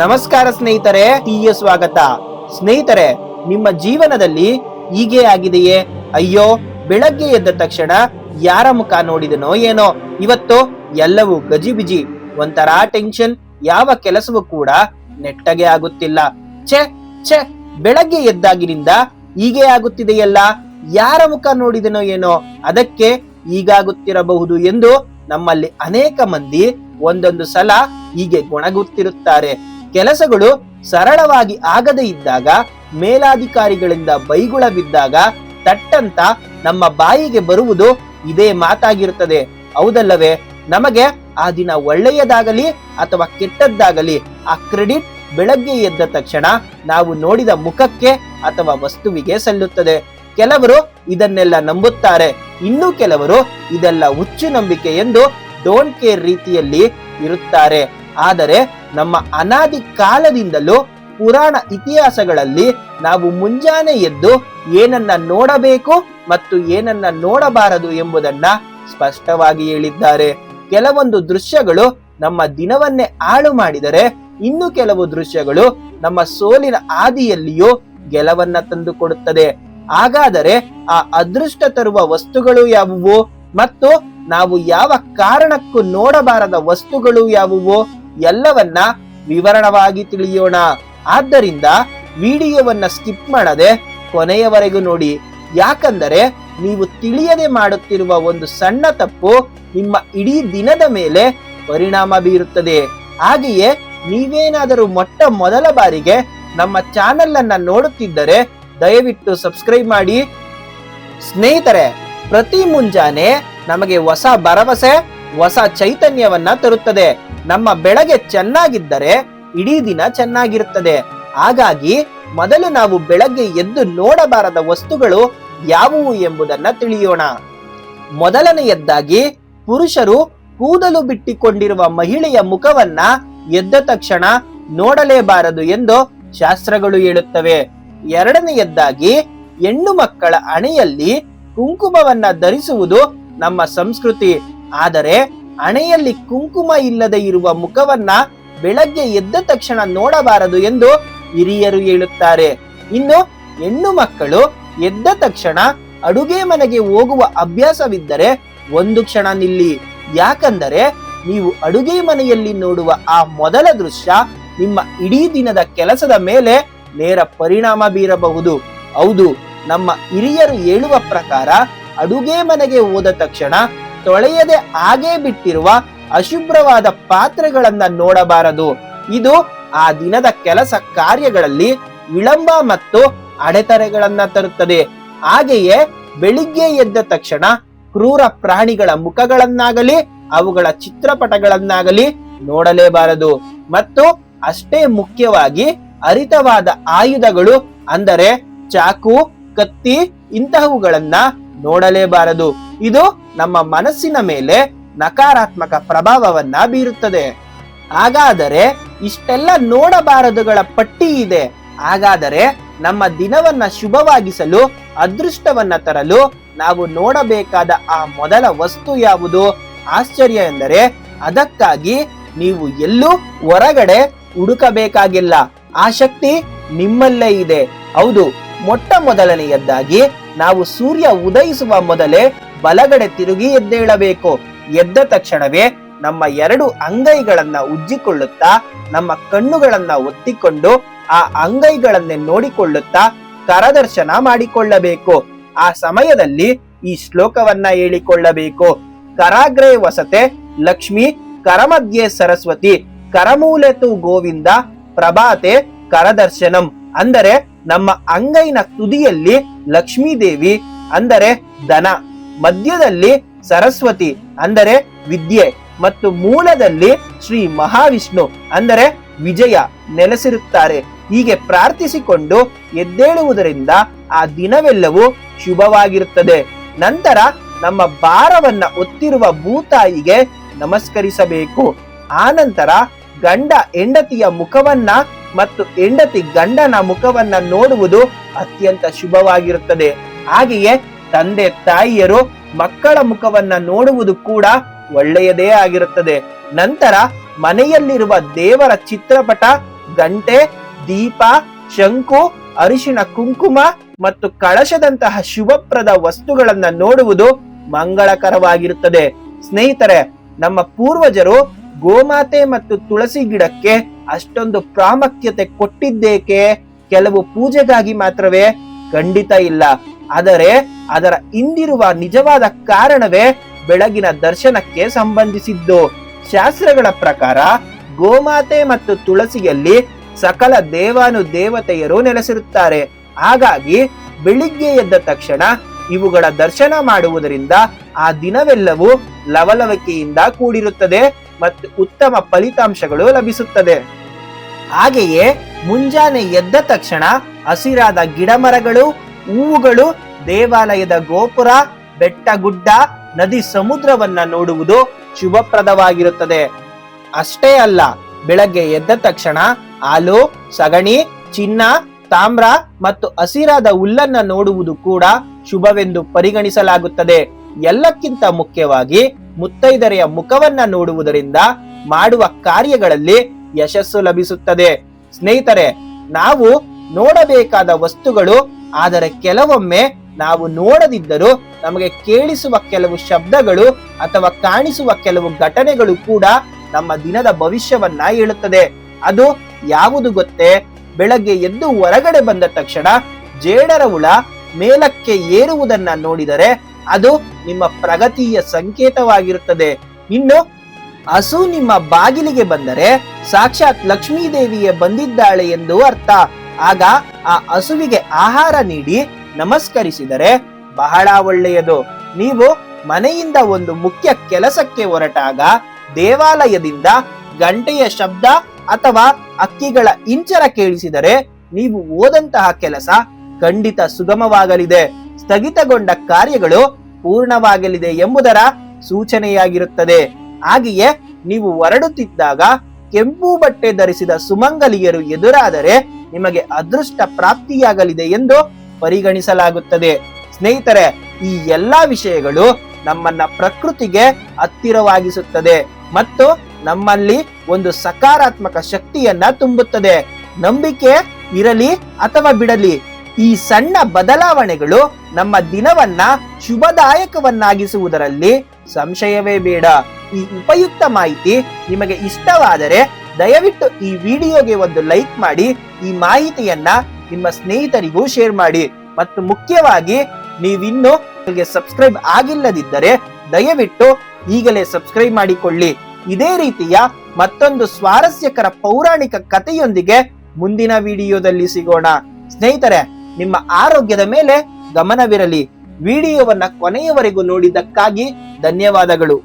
ನಮಸ್ಕಾರ ಸ್ನೇಹಿತರೆ ಟಿಯ ಸ್ವಾಗತ. ಸ್ನೇಹಿತರೆ, ನಿಮ್ಮ ಜೀವನದಲ್ಲಿ ಹೀಗೆ ಆಗಿದೆಯೇ? ಅಯ್ಯೋ, ಬೆಳಗ್ಗೆ ಎದ್ದ ತಕ್ಷಣ ಯಾರ ಮುಖ ನೋಡಿದನೋ ಏನೋ? ಇವತ್ತು ಎಲ್ಲವೂ ಗಜಿಬಿಜಿ. ಒಂಥರ ಟೆನ್ಷನ್ ಯಾವ ಕೆಲಸವೂ ಕೂಡ ನೆಟ್ಟಗೆ ಆಗುತ್ತಿಲ್ಲ. ಛೆ ಛೆ, ಬೆಳಗ್ಗೆ ಎದ್ದಾಗಿನಿಂದ ಹೀಗೆ ಆಗುತ್ತಿದೆಯಲ್ಲ? ಯಾರ ಮುಖ ನೋಡಿದನೋ ಏನೋ? ಅದಕ್ಕೆ ಹೀಗಾಗುತ್ತಿರಬಹುದು ಎಂದು ನಮ್ಮಲ್ಲಿ ಅನೇಕ ಮಂದಿ ಒಂದೊಂದು ಸಲ ಹೀಗೆ ಗೊಣಗುತ್ತಿರುತ್ತಾರೆ. ಕೆಲಸಗಳು ಸರಳವಾಗಿ ಆಗದೇ ಇದ್ದಾಗ, ಮೇಲಾಧಿಕಾರಿಗಳಿಂದ ಬೈಗುಳ ಬಿದ್ದಾಗ ತಟ್ಟಂತ ನಮ್ಮ ಬಾಯಿಗೆ ಬರುವುದು ಇದೇ ಮಾತಾಗಿರುತ್ತದೆ. ಹೌದಲ್ಲವೇ? ನಮಗೆ ಆ ದಿನ ಒಳ್ಳೆಯದಾಗಲಿ ಅಥವಾ ಕೆಟ್ಟದ್ದಾಗಲಿ ಆ ಕ್ರೆಡಿಟ್ ಬೆಳಗ್ಗೆ ಎದ್ದ ತಕ್ಷಣ ನಾವು ನೋಡಿದ ಮುಖಕ್ಕೆ ಅಥವಾ ವಸ್ತುವಿಗೆ ಸಲ್ಲುತ್ತದೆ. ಕೆಲವರು ಇದನ್ನೆಲ್ಲ ನಂಬುತ್ತಾರೆ. ಇನ್ನು ಕೆಲವರು ಇದೆಲ್ಲ ಹುಚ್ಚು ನಂಬಿಕೆ ಎಂದು ಡೋಂಟ್ ಕೇರ್ ರೀತಿಯಲ್ಲಿ ಇರುತ್ತಾರೆ. ಆದರೆ ನಮ್ಮ ಅನಾದಿ ಕಾಲದಿಂದಲೂ ಪುರಾಣ ಇತಿಹಾಸಗಳಲ್ಲಿ ನಾವು ಮುಂಜಾನೆ ಎದ್ದು ಏನನ್ನ ನೋಡಬೇಕು ಮತ್ತು ಏನನ್ನ ನೋಡಬಾರದು ಎಂಬುದನ್ನ ಸ್ಪಷ್ಟವಾಗಿ ಹೇಳಿದ್ದಾರೆ. ಕೆಲವೊಂದು ದೃಶ್ಯಗಳು ನಮ್ಮ ದಿನವನ್ನೇ ಹಾಳು ಮಾಡಿದರೆ ಇನ್ನು ಕೆಲವು ದೃಶ್ಯಗಳು ನಮ್ಮ ಸೋಲಿನ ಆದಿಯಲ್ಲಿಯೂ ಗೆಲವನ್ನ ತಂದುಕೊಡುತ್ತದೆ ಹಾಗಾದರೆ ಆ ಅದೃಷ್ಟ ತರುವ ವಸ್ತುಗಳು ಯಾವುವು ಮತ್ತು ನಾವು ಯಾವ ಕಾರಣಕ್ಕೂ ನೋಡಬಾರದ ವಸ್ತುಗಳು ಯಾವುವು? ಎಲ್ಲವನ್ನ ವಿವರಣವಾಗಿ ತಿಳಿಯೋಣ. ಆದ್ದರಿಂದ ವಿಡಿಯೋವನ್ನ ಸ್ಕಿಪ್ ಮಾಡದೆ ಕೊನೆಯವರೆಗೂ ನೋಡಿ. ಯಾಕಂದರೆ ನೀವು ತಿಳಿಯದೆ ಮಾಡುತ್ತಿರುವ ಒಂದು ಸಣ್ಣ ತಪ್ಪು ನಿಮ್ಮ ಇಡೀ ದಿನದ ಮೇಲೆ ಪರಿಣಾಮ ಬೀರುತ್ತದೆ. ಹಾಗೆಯೇ ನೀವೇನಾದರೂ ಮೊಟ್ಟ ಮೊದಲ ಬಾರಿಗೆ ನಮ್ಮ ಚಾನೆಲ್ ಅನ್ನ ನೋಡುತ್ತಿದ್ದರೆ ದಯವಿಟ್ಟು ಸಬ್ಸ್ಕ್ರೈಬ್ ಮಾಡಿ. ಸ್ನೇಹಿತರೆ, ಪ್ರತಿ ಮುಂಜಾನೆ ನಮಗೆ ಹೊಸ ಭರವಸೆ ಹೊಸ ಚೈತನ್ಯವನ್ನ ತರುತ್ತದೆ. ನಮ್ಮ ಬೆಳಗ್ಗೆ ಚೆನ್ನಾಗಿದ್ದರೆ ಇಡೀ ದಿನ ಚೆನ್ನಾಗಿರುತ್ತದೆ. ಹಾಗಾಗಿ ಮೊದಲು ನಾವು ಬೆಳಗ್ಗೆ ಎದ್ದು ನೋಡಬಾರದ ವಸ್ತುಗಳು ಯಾವುವು ಎಂಬುದನ್ನ ತಿಳಿಯೋಣ. ಮೊದಲನೆಯದ್ದಾಗಿ ಪುರುಷರು ಕೂದಲು ಬಿಟ್ಟಿಕೊಂಡಿರುವ ಮಹಿಳೆಯ ಮುಖವನ್ನ ಎದ್ದ ತಕ್ಷಣ ನೋಡಲೇಬಾರದು ಎಂದು ಶಾಸ್ತ್ರಗಳು ಹೇಳುತ್ತವೆ. ಎರಡನೆಯದ್ದಾಗಿ ಹೆಣ್ಣು ಮಕ್ಕಳ ಹಣೆಯಲ್ಲಿ ಕುಂಕುಮವನ್ನ ಧರಿಸುವುದು ನಮ್ಮ ಸಂಸ್ಕೃತಿ. ಆದರೆ ಹಣೆಯಲ್ಲಿ ಕುಂಕುಮ ಇಲ್ಲದೆ ಇರುವ ಮುಖವನ್ನ ಬೆಳಗ್ಗೆ ಎದ್ದ ತಕ್ಷಣ ನೋಡಬಾರದು ಎಂದು ಹಿರಿಯರು ಹೇಳುತ್ತಾರೆ. ಇನ್ನು ಹೆಣ್ಣು ಮಕ್ಕಳು ಎದ್ದ ತಕ್ಷಣ ಅಡುಗೆ ಮನೆಗೆ ಹೋಗುವ ಅಭ್ಯಾಸವಿದ್ದರೆ ಒಂದು ಕ್ಷಣ ನಿಲ್ಲಿ. ಯಾಕಂದರೆ ನೀವು ಅಡುಗೆ ಮನೆಯಲ್ಲಿ ನೋಡುವ ಆ ಮೊದಲ ದೃಶ್ಯ ನಿಮ್ಮ ಇಡೀ ದಿನದ ಕೆಲಸದ ಮೇಲೆ ನೇರ ಪರಿಣಾಮ ಬೀರಬಹುದು. ಹೌದು, ನಮ್ಮ ಹಿರಿಯರು ಹೇಳುವ ಪ್ರಕಾರ ಅಡುಗೆ ಮನೆಗೆ ಹೋದ ತಕ್ಷಣ ತೊಳೆಯದೆ ಹಾಗೆ ಬಿಟ್ಟಿರುವ ಅಶುಭ್ರವಾದ ಪಾತ್ರೆಗಳನ್ನ ನೋಡಬಾರದು. ಇದು ಆ ದಿನದ ಕೆಲಸ ಕಾರ್ಯಗಳಲ್ಲಿ ವಿಳಂಬ ಮತ್ತು ಅಡೆತಡೆಗಳನ್ನ ತರುತ್ತದೆ. ಹಾಗೆಯೇ ಬೆಳಿಗ್ಗೆ ಎದ್ದ ತಕ್ಷಣ ಕ್ರೂರ ಪ್ರಾಣಿಗಳ ಮುಖಗಳನ್ನಾಗಲಿ, ಅವುಗಳ ಚಿತ್ರಪಟಗಳನ್ನಾಗಲಿ ನೋಡಲೇಬಾರದು. ಮತ್ತು ಅಷ್ಟೇ ಮುಖ್ಯವಾಗಿ ಹರಿತವಾದ ಆಯುಧಗಳು, ಅಂದರೆ ಚಾಕು, ಕತ್ತಿ ಇಂತಹವುಗಳನ್ನ ನೋಡಲೇಬಾರದು. ಇದು ನಮ್ಮ ಮನಸ್ಸಿನ ಮೇಲೆ ನಕಾರಾತ್ಮಕ ಪ್ರಭಾವವನ್ನ ಬೀರುತ್ತದೆ. ಹಾಗಾದರೆ ಇಷ್ಟೆಲ್ಲ ನೋಡಬಾರದುಗಳ ಪಟ್ಟಿ ಇದೆ. ಹಾಗಾದರೆ ನಮ್ಮ ದಿನವನ್ನ ಶುಭವಾಗಿಸಲು, ಅದೃಷ್ಟವನ್ನ ತರಲು ನಾವು ನೋಡಬೇಕಾದ ಆ ಮೊದಲ ವಸ್ತು ಯಾವುದು? ಆಶ್ಚರ್ಯ ಎಂದರೆ ಅದಕ್ಕಾಗಿ ನೀವು ಎಲ್ಲೂ ಹೊರಗಡೆ ಹುಡುಕಬೇಕಾಗಿಲ್ಲ. ಆ ಶಕ್ತಿ ನಿಮ್ಮಲ್ಲೇ ಇದೆ. ಹೌದು, ಮೊಟ್ಟ ಮೊದಲನೆಯದ್ದಾಗಿ ನಾವು ಸೂರ್ಯ ಉದಯಿಸುವ ಮೊದಲೇ ಬಲಗಡೆ ತಿರುಗಿ ಎದ್ದೇಳಬೇಕು. ಎದ್ದ ತಕ್ಷಣವೇ ನಮ್ಮ ಎರಡು ಅಂಗೈಗಳನ್ನ ಉಜ್ಜಿಕೊಳ್ಳುತ್ತಾ, ನಮ್ಮ ಕಣ್ಣುಗಳನ್ನ ಒತ್ತಿಕೊಂಡು ಆ ಅಂಗೈಗಳನ್ನೇ ನೋಡಿಕೊಳ್ಳುತ್ತಾ ಕರದರ್ಶನ ಮಾಡಿಕೊಳ್ಳಬೇಕು. ಆ ಸಮಯದಲ್ಲಿ ಈ ಶ್ಲೋಕವನ್ನ ಹೇಳಿಕೊಳ್ಳಬೇಕು. ಕರಾಗ್ರೆ ವಸತೆ, ಲಕ್ಷ್ಮಿ, ಕರಮಧ್ಯೆ ಸರಸ್ವತಿ, ಕರಮೂಲೆತು ಗೋವಿಂದ, ಪ್ರಭಾತೆ ಕರದರ್ಶನಂ. ಅಂದರೆ ನಮ್ಮ ಅಂಗೈನ ತುದಿಯಲ್ಲಿ ಲಕ್ಷ್ಮೀ ದೇವಿ ಅಂದರೆ ಧನ ಮಧ್ಯದಲ್ಲಿ ಸರಸ್ವತಿ, ಅಂದರೆ ವಿದ್ಯೆ, ಮತ್ತು ಮೂಲದಲ್ಲಿ ಶ್ರೀ ಮಹಾವಿಷ್ಣು, ಅಂದರೆ ವಿಜಯ, ನೆಲೆಸಿರುತ್ತಾರೆ. ಹೀಗೆ ಪ್ರಾರ್ಥಿಸಿಕೊಂಡು ಎದ್ದೇಳುವುದರಿಂದ ಆ ದಿನವೆಲ್ಲವೂ ಶುಭವಾಗಿರುತ್ತದೆ. ನಂತರ ನಮ್ಮ ಭಾರವನ್ನ ಒತ್ತಿರುವ ಭೂತಾಯಿಗೆ ನಮಸ್ಕರಿಸಬೇಕು. ಆನಂತರ ಗಂಡ ಹೆಂಡತಿಯ ಮುಖವನ್ನ ಮತ್ತು ಹೆಂಡತಿ ಗಂಡನ ಮುಖವನ್ನ ನೋಡುವುದು ಅತ್ಯಂತ ಶುಭವಾಗಿರುತ್ತದೆ. ಹಾಗೆಯೇ ತಂದೆ ತಾಯಿಯರು ಮಕ್ಕಳ ಮುಖವನ್ನ ನೋಡುವುದು ಕೂಡ ಒಳ್ಳೆಯದೇ ಆಗಿರುತ್ತದೆ. ನಂತರ ಮನೆಯಲ್ಲಿರುವ ದೇವರ ಚಿತ್ರಪಟ, ಗಂಟೆ, ದೀಪ, ಶಂಕು, ಅರಿಶಿಣ ಕುಂಕುಮ ಮತ್ತು ಕಳಶದಂತಹ ಶುಭಪ್ರದ ವಸ್ತುಗಳನ್ನ ನೋಡುವುದು ಮಂಗಳಕರವಾಗಿರುತ್ತದೆ. ಸ್ನೇಹಿತರೆ, ನಮ್ಮ ಪೂರ್ವಜರು ಗೋಮಾತೆ ಮತ್ತು ತುಳಸಿ ಗಿಡಕ್ಕೆ ಅಷ್ಟೊಂದು ಪ್ರಾಮುಖ್ಯತೆ ಕೊಟ್ಟಿದ್ದೇಕೆ? ಕೆಲವು ಪೂಜೆಗಾಗಿ ಮಾತ್ರವೇ? ಖಂಡಿತ ಇಲ್ಲ. ಆದರೆ ಅದರ ಹಿಂದಿರುವ ನಿಜವಾದ ಕಾರಣವೇ ಬೆಳಗಿನ ದರ್ಶನಕ್ಕೆ ಸಂಬಂಧಿಸಿದ್ದು. ಶಾಸ್ತ್ರಗಳ ಪ್ರಕಾರ ಗೋಮಾತೆ ಮತ್ತು ತುಳಸಿಯಲ್ಲಿ ಸಕಲ ದೇವಾನು ದೇವತೆಯರು ನೆಲೆಸಿರುತ್ತಾರೆ. ಹಾಗಾಗಿ ಬೆಳಿಗ್ಗೆ ಎದ್ದ ತಕ್ಷಣ ಇವುಗಳ ದರ್ಶನ ಮಾಡುವುದರಿಂದ ಆ ದಿನವೆಲ್ಲವೂ ಲವಲವಿಕೆಯಿಂದ ಕೂಡಿರುತ್ತದೆ ಮತ್ತು ಉತ್ತಮ ಫಲಿತಾಂಶಗಳು ಲಭಿಸುತ್ತದೆ. ಹಾಗೆಯೇ ಮುಂಜಾನೆ ಎದ್ದ ತಕ್ಷಣ ಹಸಿರಾದ ಗಿಡಮರಗಳು ಹೂವುಗಳು ದೇವಾಲಯದ ಗೋಪುರ ಬೆಟ್ಟ ಗುಡ್ಡ ನದಿ ಸಮುದ್ರವನ್ನ ನೋಡುವುದು ಶುಭಪ್ರದವಾಗಿರುತ್ತದೆ. ಅಷ್ಟೇ ಅಲ್ಲ, ಬೆಳಗ್ಗೆ ಎದ್ದ ತಕ್ಷಣ ಹಾಲು, ಸಗಣಿ, ಚಿನ್ನ, ತಾಮ್ರ ಮತ್ತು ಹಸಿರಾದ ಹುಲ್ಲನ್ನ ನೋಡುವುದು ಕೂಡ ಶುಭವೆಂದು ಪರಿಗಣಿಸಲಾಗುತ್ತದೆ. ಎಲ್ಲಕ್ಕಿಂತ ಮುಖ್ಯವಾಗಿ ಮುತ್ತೈದರೆಯ ಮುಖವನ್ನ ನೋಡುವುದರಿಂದ ಮಾಡುವ ಕಾರ್ಯಗಳಲ್ಲಿ ಯಶಸ್ಸು ಲಭಿಸುತ್ತದೆ. ಸ್ನೇಹಿತರೆ, ನಾವು ನೋಡಬೇಕಾದ ವಸ್ತುಗಳು ಆದರೆ ಕೆಲವೊಮ್ಮೆ ನಾವು ನೋಡದಿದ್ದರೂ ನಮಗೆ ಕೇಳಿಸುವ ಕೆಲವು ಶಬ್ದಗಳು ಅಥವಾ ಕಾಣಿಸುವ ಕೆಲವು ಘಟನೆಗಳು ಕೂಡ ನಮ್ಮ ದಿನದ ಭವಿಷ್ಯವನ್ನ ಹೇಳುತ್ತದೆ. ಅದು ಯಾವುದು ಗೊತ್ತೇ? ಬೆಳಗ್ಗೆ ಎದ್ದು ಹೊರಗಡೆ ಬಂದ ತಕ್ಷಣ ಜೇಡರ ಹುಳ ಮೇಲಕ್ಕೆ ಏರುವುದನ್ನ ನೋಡಿದರೆ ಅದು ನಿಮ್ಮ ಪ್ರಗತಿಯ ಸಂಕೇತವಾಗಿರುತ್ತದೆ. ಇನ್ನು ಹಸು ನಿಮ್ಮ ಬಾಗಿಲಿಗೆ ಬಂದರೆ ಸಾಕ್ಷಾತ್ ಲಕ್ಷ್ಮೀ ದೇವಿಯೇ ಬಂದಿದ್ದಾಳೆ ಎಂದು ಅರ್ಥ. ಆಗ ಆ ಹಸುವಿಗೆ ಆಹಾರ ನೀಡಿ ನಮಸ್ಕರಿಸಿದರೆ ಬಹಳ ಒಳ್ಳೆಯದು. ನೀವು ಮನೆಯಿಂದ ಒಂದು ಮುಖ್ಯ ಕೆಲಸಕ್ಕೆ ಹೊರಟಾಗ ದೇವಾಲಯದಿಂದ ಗಂಟೆಯ ಶಬ್ದ ಅಥವಾ ಅಕ್ಕಿಗಳ ಇಂಚರ ಕೇಳಿಸಿದರೆ ನೀವು ಓದಂತಹ ಕೆಲಸ ಖಂಡಿತ ಸುಗಮವಾಗಲಿದೆ. ಸ್ಥಗಿತಗೊಂಡ ಕಾರ್ಯಗಳು ಪೂರ್ಣವಾಗಲಿದೆ ಎಂಬುದರ ಸೂಚನೆಯಾಗಿರುತ್ತದೆ. ಹಾಗೆಯೇ ನೀವು ಹೊರಡುತ್ತಿದ್ದಾಗ ಕೆಂಪು ಬಟ್ಟೆ ಧರಿಸಿದ ಸುಮಂಗಲಿಯರು ಎದುರಾದರೆ ನಿಮಗೆ ಅದೃಷ್ಟ ಪ್ರಾಪ್ತಿಯಾಗಲಿದೆ ಎಂದು ಪರಿಗಣಿಸಲಾಗುತ್ತದೆ. ಸ್ನೇಹಿತರೆ, ಈ ಎಲ್ಲಾ ವಿಷಯಗಳು ನಮ್ಮನ್ನ ಪ್ರಕೃತಿಗೆ ಹತ್ತಿರವಾಗಿಸುತ್ತದೆ ಮತ್ತು ನಮ್ಮಲ್ಲಿ ಒಂದು ಸಕಾರಾತ್ಮಕ ಶಕ್ತಿಯನ್ನ ತುಂಬುತ್ತದೆ. ನಂಬಿಕೆ ಇರಲಿ ಅಥವಾ ಬಿಡಲಿ, ಈ ಸಣ್ಣ ಬದಲಾವಣೆಗಳು ನಮ್ಮ ದಿನವನ್ನ ಶುಭದಾಯಕವನ್ನಾಗಿಸುವುದರಲ್ಲಿ ಸಂಶಯವೇ ಬೇಡ. ಈ ಉಪಯುಕ್ತ ಮಾಹಿತಿ ನಿಮಗೆ ಇಷ್ಟವಾದರೆ ದಯವಿಟ್ಟು ಈ ವಿಡಿಯೋಗೆ ಒಂದು ಲೈಕ್ ಮಾಡಿ, ಈ ಮಾಹಿತಿಯನ್ನ ನಿಮ್ಮ ಸ್ನೇಹಿತರಿಗೂ ಶೇರ್ ಮಾಡಿ. ಮತ್ತು ಮುಖ್ಯವಾಗಿ ನೀವಿನ್ನೂ ಸಬ್ಸ್ಕ್ರೈಬ್ ಆಗಿಲ್ಲದಿದ್ದರೆ ದಯವಿಟ್ಟು ಈಗಲೇ ಸಬ್ಸ್ಕ್ರೈಬ್ ಮಾಡಿಕೊಳ್ಳಿ. ಇದೇ ರೀತಿಯ ಮತ್ತೊಂದು ಸ್ವಾರಸ್ಯಕರ ಪೌರಾಣಿಕ ಕಥೆಯೊಂದಿಗೆ ಮುಂದಿನ ವಿಡಿಯೋದಲ್ಲಿ ಸಿಗೋಣ. ಸ್ನೇಹಿತರೆ, ನಿಮ್ಮ ಆರೋಗ್ಯದ ಮೇಲೆ ಗಮನವಿರಲಿ. ವಿಡಿಯೋವನ್ನ ಕೊನೆಯವರೆಗೂ ನೋಡಿದ್ದಕ್ಕಾಗಿ ಧನ್ಯವಾದಗಳು.